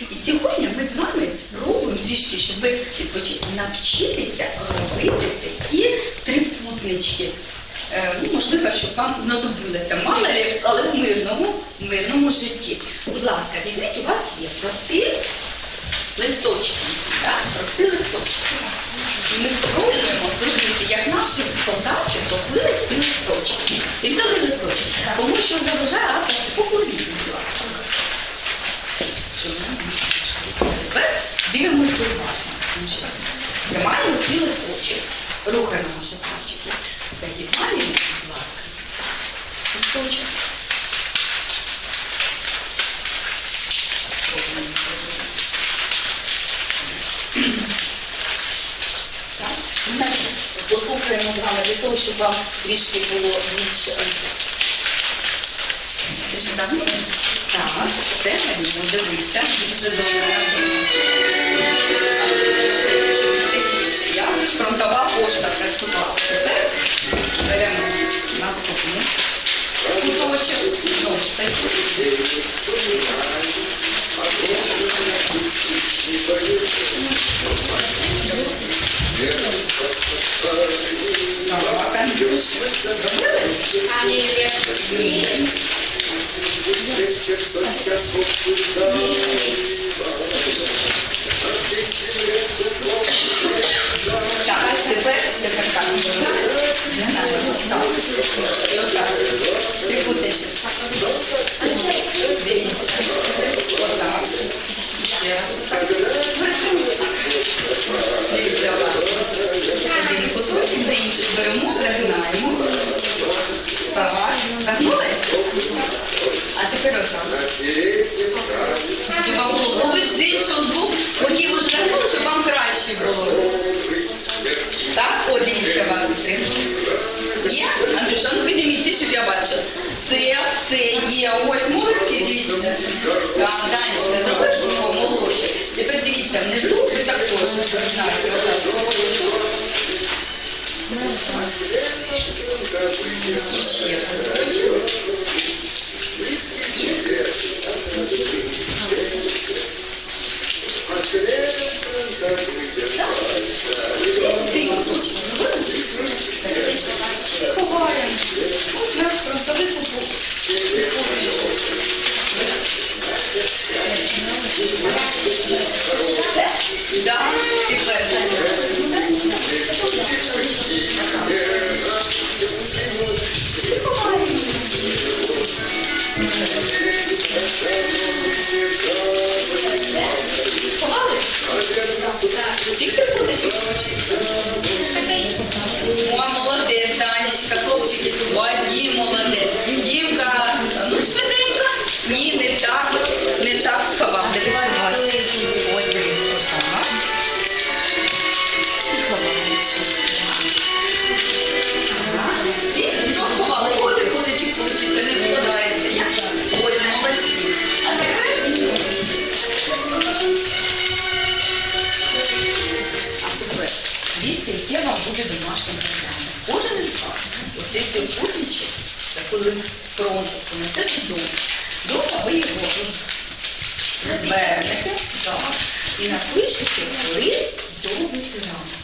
І сьогодні ми з вами спробуємо трішки, щоб навчитися робити такі трикутнички. Е, ну, можливо, щоб вам знадобилося мало але в мирному, в мирному житті. Будь ласка, візьміть, у вас є прості листочки, так? прості листочки. Ми спробуємо зробити, як наші солдати робили ці листочки. І взяли листочки. Тому що заважає автор покурвіть, будь ласка. Щоб нам не мішало. Тепер дивимося уважно. Тримаємо ці листочки. Рухаємо наші пальчики. Загибаємо, зробити. Так? Значить, послухаємо вами для того, щоб вам трішки було більш більше. Так, дивіться, дуже добре. Я фронтова пошта працювала. Робили? Ні. Так, тепер, тепер так. Не знаю, так. І отак. Трикутничок. Дивіться. Отак. І ще раз. Дивіться, уважно. Один куточок, за інший беремо, загинаємо. Так, загнули? Було, бо ви ж з іншого боку, боків уже загнули, щоб вам краще було. Так, о, дивіться підтримку. Є? Андрюша, ну підніміть, щоб я бачила. Все, все є. Ось молодці, дивіться. Так, далі зробиш? О, молодчик. Тепер дивіться, внизу ви також. І ще Да. Thank you. Буде домашнє. Кожен із вас оцей трикутничок, такий лист з фронту, понесете додому. Дома ви його розвернете так, і напишете лист до ветерана.